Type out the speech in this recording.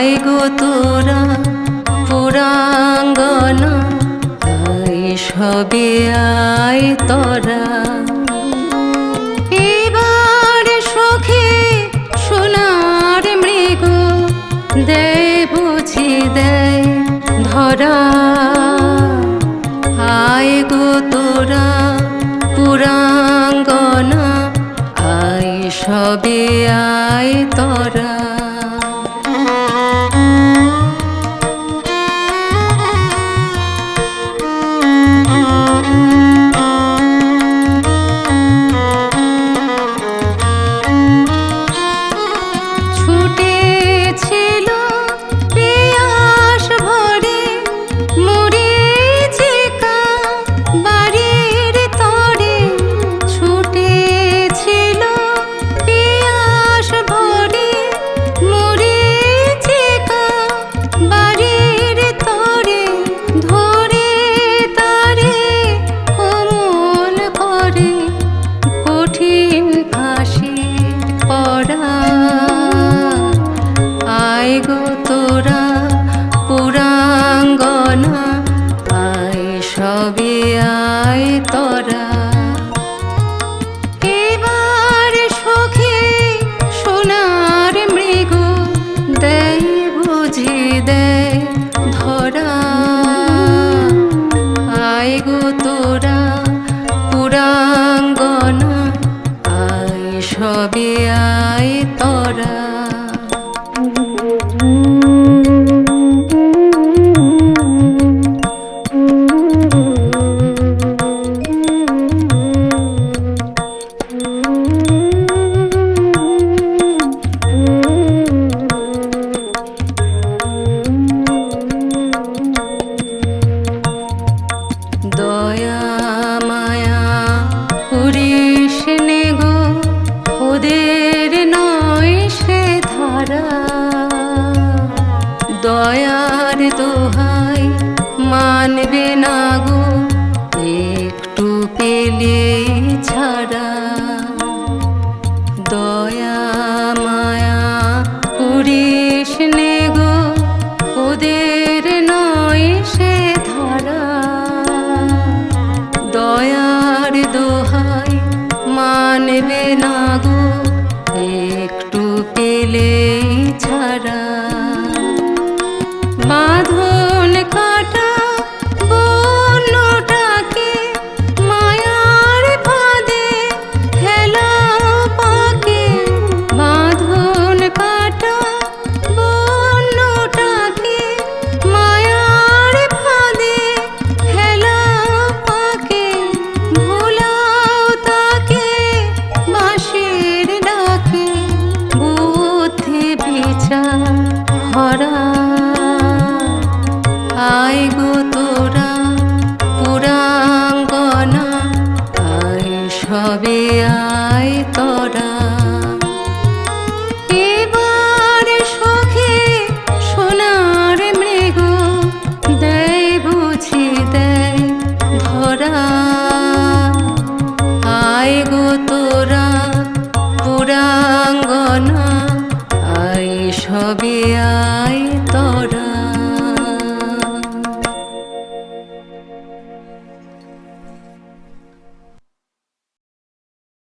আয় গো তোরা পুরাঙ্গন, আয় সবে আয় তোরা। এবার সখে সোনার মৃগ দেয়, বুঝি দেয় ধরা। আয় গো তোরা পুরাঙ্গনা, আয় সবে আয় তোরা। ai tora. তোমার দোহাই মানবে না গো, একটু পেলে ছাড়া। দয়া, মায়া পুরিস নে গো, ওদের নয় সে ধরা। দয়ার দোহাই মানবে না গো তবে আয় তোরা। এবার সখে সোনার মৃগ দেয়, বুঝি দেয় ধরা। আয় গো তোরা, পুরাঙ্গনা, আয় সবে আয়